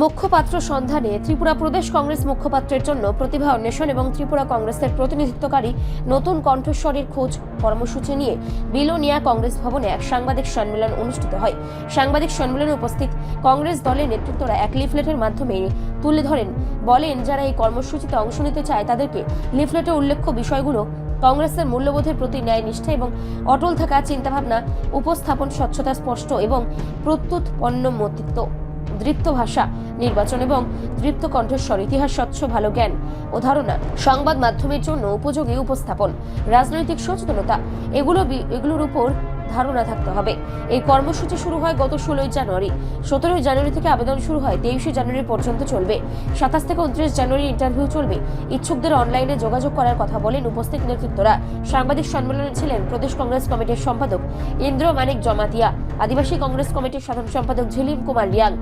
মুখপাত্র সন্ধানে ত্রিপুরা প্রদেশ কংগ্রেস মুখ্যপাত্রের জন্য প্রতিভা অন্বেষণ এবং ত্রিপুরা কংগ্রেসের প্রতিনিধিত্বকারী নতুন কণ্ঠস্বরের খোঁজ কর্মসূচি নিয়ে বিলোনিয়া কংগ্রেস ভবনে এক সাংবাদিক সম্মেলন অনুষ্ঠিত হয়। সাংবাদিক সম্মেলনে উপস্থিত কংগ্রেস দলের নেতৃত্বরা এক লিফলেটের মাধ্যমে তুলে ধরেন, বলেন, যারা এই কর্মসূচিতে অংশ নিতে চায়, তাদেরকে লিফলেটে উল্লেখ্য বিষয়গুলো কংগ্রেসের মূল্যবোধের প্রতি ন্যায় নিষ্ঠা এবং অটল থাকা চিন্তাভাবনা, উপস্থাপন স্বচ্ছতা স্পষ্ট এবং প্রত্যুৎ পণ্যমতিত্ব দৃপ্ত ভাষা, নির্বাচন এবং দৃপ্ত কণ্ঠস্বর, ইতিহাস, স্বচ্ছ, ভালো জ্ঞান। ও ধারণা সংবাদ মাধ্যমের জন্য উপযোগী উপস্থাপন, রাজনৈতিক সচেতনতা, এগুলো এগুলোর উপর ধারণা থাকতে হবে। এই কর্মসূচি শুরু হয় গত ষোলোই জানুয়ারি। সতেরোই জানুয়ারি থেকে আবেদন শুরু হয়, তেইশে জানুয়ারি পর্যন্ত চলবে। সাতাশ থেকে উনত্রিশ জানুয়ারি ইন্টারভিউ চলবে। ইচ্ছুকদের অনলাইনে যোগাযোগ করার কথা বলেন উপস্থিত নেতৃত্বরা। সাংবাদিক সম্মেলনে ছিলেন প্রদেশ কংগ্রেস কমিটির সম্পাদক ইন্দ্র মানিক জমাতিয়া, আদিবাসী কংগ্রেস কমিটির সাধারণ সম্পাদক ঝিলিম কুমার রিয়াং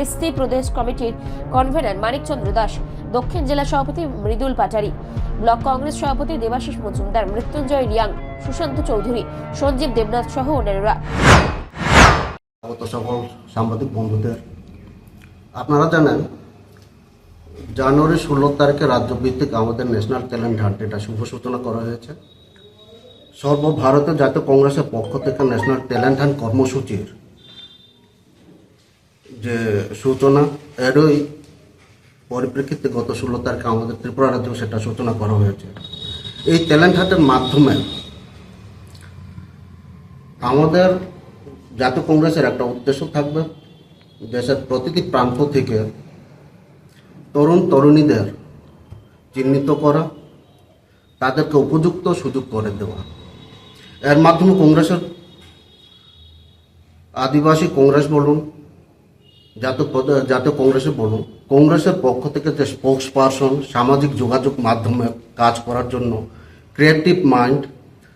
এসটি প্রদেশ কমিটির কনভেনার মানিকচন্দ্র দাস, দক্ষিণ জেলা সভাপতি মৃদুল পাটারি, ব্লক কংগ্রেস সভাপতি দেবাশিস মজুমদার, মৃত্যুঞ্জয় রিয়াং সুশান্ত চৌধুরী, সঞ্জীব দেবনাথ সহ অন্যান্যরা। সকল সাংবাদিক বন্ধুদের। আপনারা জানেন, জানুয়ারি ষোলো তারিখে রাজ্যভিত্তিক আমাদের ন্যাশনাল ট্যালেন্ট হান্ট এটা শুভ সূচনা করা হয়েছে। সর্বভারতীয় জাতীয় কংগ্রেসের পক্ষ থেকে ন্যাশনাল ট্যালেন্ট হান্ট কর্মসূচির যে সূচনা এরই পরিপ্রেক্ষিতে গত ষোলো তারিখে আমাদের ত্রিপুরা রাজ্যেও সেটা সূচনা করা হয়েছে। এই ট্যালেন্ট হান্টের মাধ্যমে আমাদের জাতীয় কংগ্রেসের একটা উদ্দেশ্য থাকবে। দেশের প্রতিটি প্রান্ত থেকে তরুণ তরুণীদের চিহ্নিত করা, তাদেরকে উপযুক্ত সুযোগ করে দেওয়া। এর মাধ্যমে কংগ্রেসের আদিবাসী কংগ্রেস বলুন পদ- জাতীয় কংগ্রেসে বলুন কংগ্রেসের পক্ষ থেকে যে স্পোক্স পারসন সামাজিক যোগাযোগ মাধ্যমে কাজ করার জন্য creative mind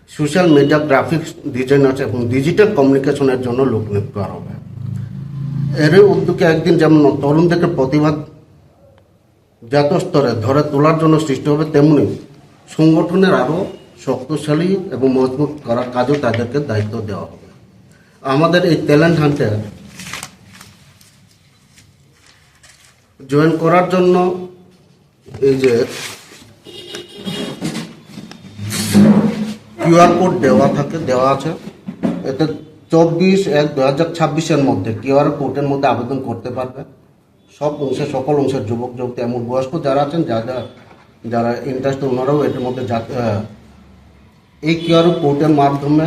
social media graphics designers এবং ডিজিটাল কমিউনিকেশনের জন্য লোক নিয়োগ করা হবে। এর উদ্যোগে একদিন যেমন তরুণদেরকে প্রতিবাদ জাতীয় স্তরে ধরে তোলার জন্য সৃষ্টি হবে, তেমনি সংগঠনের আরও শক্তিশালী এবং মজবুত করার কাজেও তাদেরকে দায়িত্ব দেওয়া হবে। আমাদের এই ট্যালেন্ট হান্টের জয়েন করার জন্য এই যে কিউআর কোড দেওয়া থাকে, দেওয়া আছে। এতে চব্বিশ এক দু হাজার ছাব্বিশের মধ্যে কিউআর কোডের মধ্যে আবেদন করতে পারবে। সব অংশে সকল অংশের যুবক, যুবতী, এমন বয়স্ক যারা আছেন, যারা যারা ইন্টারেস্ট ওনারাও এটার মধ্যে এই কিউআর কোডের মাধ্যমে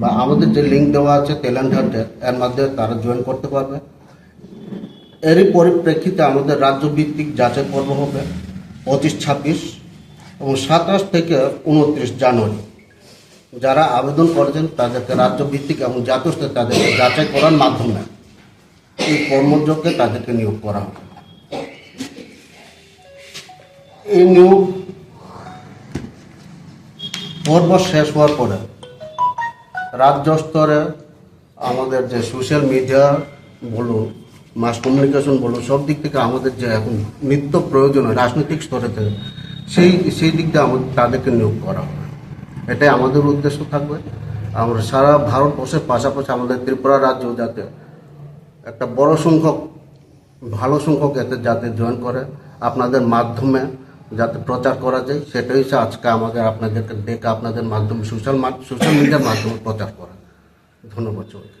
বা আমাদের যে লিঙ্ক দেওয়া আছে তেলেঙ্গানাতে এর মাধ্যমে তারা জয়েন করতে পারবে। এরই পরিপ্রেক্ষিতে আমাদের রাজ্য ভিত্তিক যাচাই পর্ব হবে পঁচিশ ছাব্বিশ এবং সাতাশ থেকে উনত্রিশ জানুয়ারি। যারা আবেদন করেছেন তাদেরকে রাজ্য ভিত্তিক এবং জাতীয় স্তরে তাদেরকে যাচাই করার মাধ্যমে এই কর্মযোগ্যে তাদেরকে নিয়োগ করা হবে। এই নিয়োগ পর্ব শেষ হওয়ার পরে রাজ্য স্তরে আমাদের যে সোশ্যাল মিডিয়া বলুন মাস কমিউনিকেশন বলুন সব দিক থেকে আমাদের যে এখন নিত্য প্রয়োজন রাজনৈতিক স্তরে থেকে সেই সেই দিক দিয়ে আমাদের তাদেরকে নিয়োগ করা হবে। এটাই আমাদের উদ্দেশ্য থাকবে। আমরা সারা ভারতবর্ষের পাশাপাশি আমাদের ত্রিপুরা রাজ্য যাতে একটা বড় সংখ্যক, ভালো সংখ্যক এতে যাতে জয়েন করে, আপনাদের মাধ্যমে যাতে প্রচার করা যায়, সেটাই হচ্ছে আজকে আমাদের আপনাদেরকে ডেকে আপনাদের মাধ্যমে, সোশ্যাল সোশ্যাল মিডিয়ার মাধ্যমে প্রচার করা। ধন্যবাদ সবাইকে।